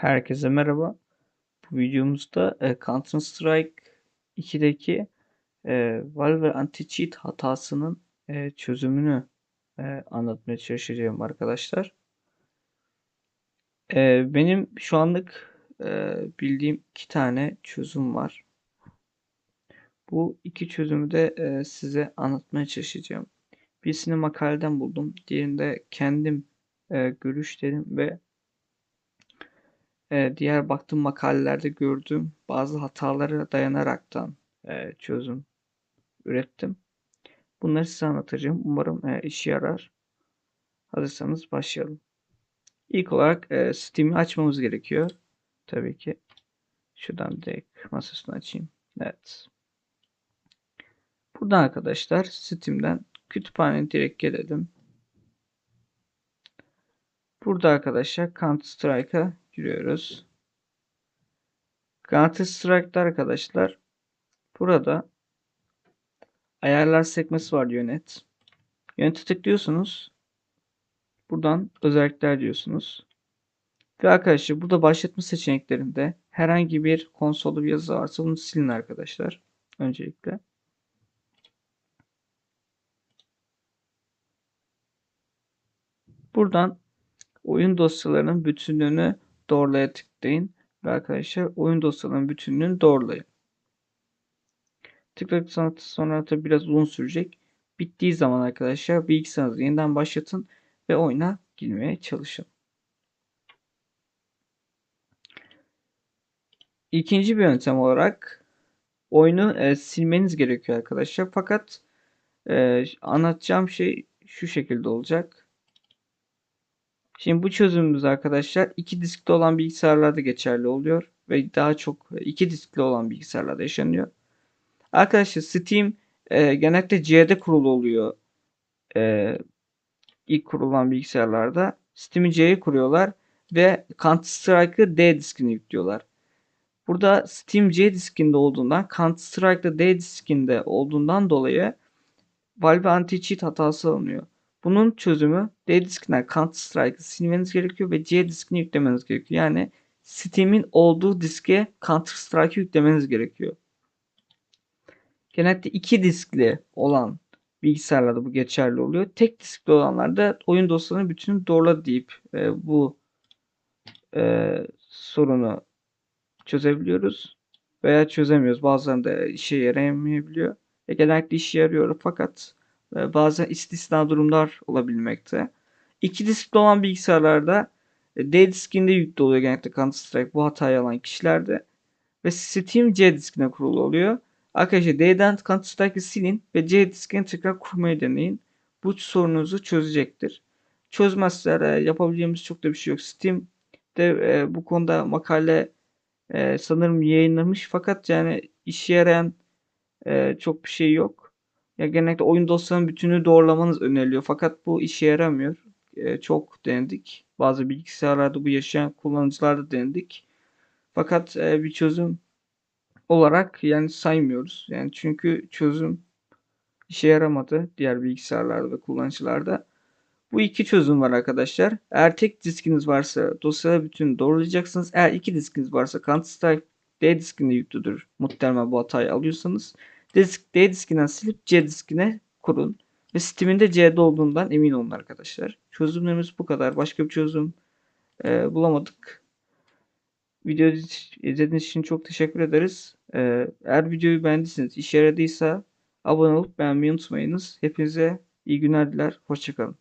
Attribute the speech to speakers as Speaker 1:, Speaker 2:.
Speaker 1: Herkese merhaba. Bu videomuzda e, Counter Strike 2'deki e, Valve anti-cheat hatasının e, çözümünü e, anlatmaya çalışacağım arkadaşlar. E, benim şu anlık e, bildiğim iki tane çözüm var. Bu iki çözümü de e, size anlatmaya çalışacağım. Birisini makaleden buldum. Diğerinde kendim e, görüşlerim ve e, diğer baktığım makalelerde gördüğüm bazı hatalara dayanaraktan e, çözüm ürettim. Bunları size anlatacağım. Umarım e, işe yarar. Hazırsanız başlayalım. İlk olarak e, Steam'i açmamız gerekiyor. Tabii ki. Şuradan direkt masasını açayım. Evet. Buradan arkadaşlar Steam'den kütüphaneye direkt gelelim. Burada arkadaşlar Counter Strike'a giriyoruz. Counter Strike'da arkadaşlar burada ayarlar sekmesi var yönet. Yönete tıklıyorsunuz. Buradan özellikler diyorsunuz. Ve arkadaşlar burada başlatma seçeneklerinde herhangi bir konsolda bir yazı varsa bunu silin arkadaşlar. Öncelikle. Buradan oyun dosyalarının bütünlüğünü doğrulaya tıklayın. Ve arkadaşlar oyun dosyalarının bütünlüğünü doğrulayın. Tıkladıktan sonra tabi biraz uzun sürecek. Bittiği zaman arkadaşlar bilgisayarınızı yeniden başlatın ve oyuna girmeye çalışın. İkinci bir yöntem olarak oyunu e, silmeniz gerekiyor arkadaşlar. Fakat e, anlatacağım şey şu şekilde olacak. Şimdi bu çözümümüz arkadaşlar iki diskli olan bilgisayarlarda geçerli oluyor ve daha çok iki diskli olan bilgisayarlarda yaşanıyor. Arkadaşlar Steam e, genellikle C'de kurulu oluyor. E, ilk kurulan bilgisayarlarda Steam'i C'ye kuruyorlar ve Counter Strike'ı D diskine yüklüyorlar. Burada Steam C diskinde olduğundan Counter Strike'da D diskinde olduğundan dolayı Valve anti-cheat hatası alınıyor. Bunun çözümü D diskinden Counter Strike'ı silmeniz gerekiyor ve C diskini yüklemeniz gerekiyor. Yani Steam'in olduğu diske Counter Strike'ı yüklemeniz gerekiyor. Genellikle iki diskli olan bilgisayarlarda bu geçerli oluyor. Tek diskli olanlarda oyun dosyalarının bütünü doğrula deyip e, bu e, sorunu çözebiliyoruz. Veya çözemiyoruz. Bazen işe yarayamayabiliyor. E, genellikle işe yarıyor fakat bazen istisna durumlar olabilmekte. İki diskli olan bilgisayarlarda e, D diskinde yüklü oluyor genellikle Counter Strike bu hatayı alan kişilerde. Ve Steam C diskine kurulu oluyor. Arkadaşlar D'den Counter Strike'ı silin ve C diskini tekrar kurmayı deneyin. Bu sorununuzu çözecektir. Çözmezler e, yapabileceğimiz çok da bir şey yok. Steam de e, bu konuda makale e, sanırım yayınlamış fakat yani işe yarayan e, çok bir şey yok. Ya genellikle oyun dosyanın bütünü doğrulamanız öneriliyor. Fakat bu işe yaramıyor. E, çok denedik. Bazı bilgisayarlarda bu yaşayan kullanıcılarda denedik. Fakat e, bir çözüm olarak yani saymıyoruz. Yani çünkü çözüm işe yaramadı diğer bilgisayarlarda ve kullanıcılarda. Bu iki çözüm var arkadaşlar. Eğer tek diskiniz varsa dosyaları bütün doğrulayacaksınız. Eğer iki diskiniz varsa Counter Strike D diskinde yüklüdür. Muhtemelen bu hatayı alıyorsanız. Disk, D diskinden silip C diskine kurun. Ve Steam'in de C'de olduğundan emin olun arkadaşlar. Çözümlerimiz bu kadar. Başka bir çözüm e, bulamadık. Videoyu izlediğiniz için çok teşekkür ederiz. E, eğer videoyu beğendiyseniz, işe yaradıysa abone olup beğenmeyi unutmayınız. Hepinize iyi günler diler. Hoşçakalın.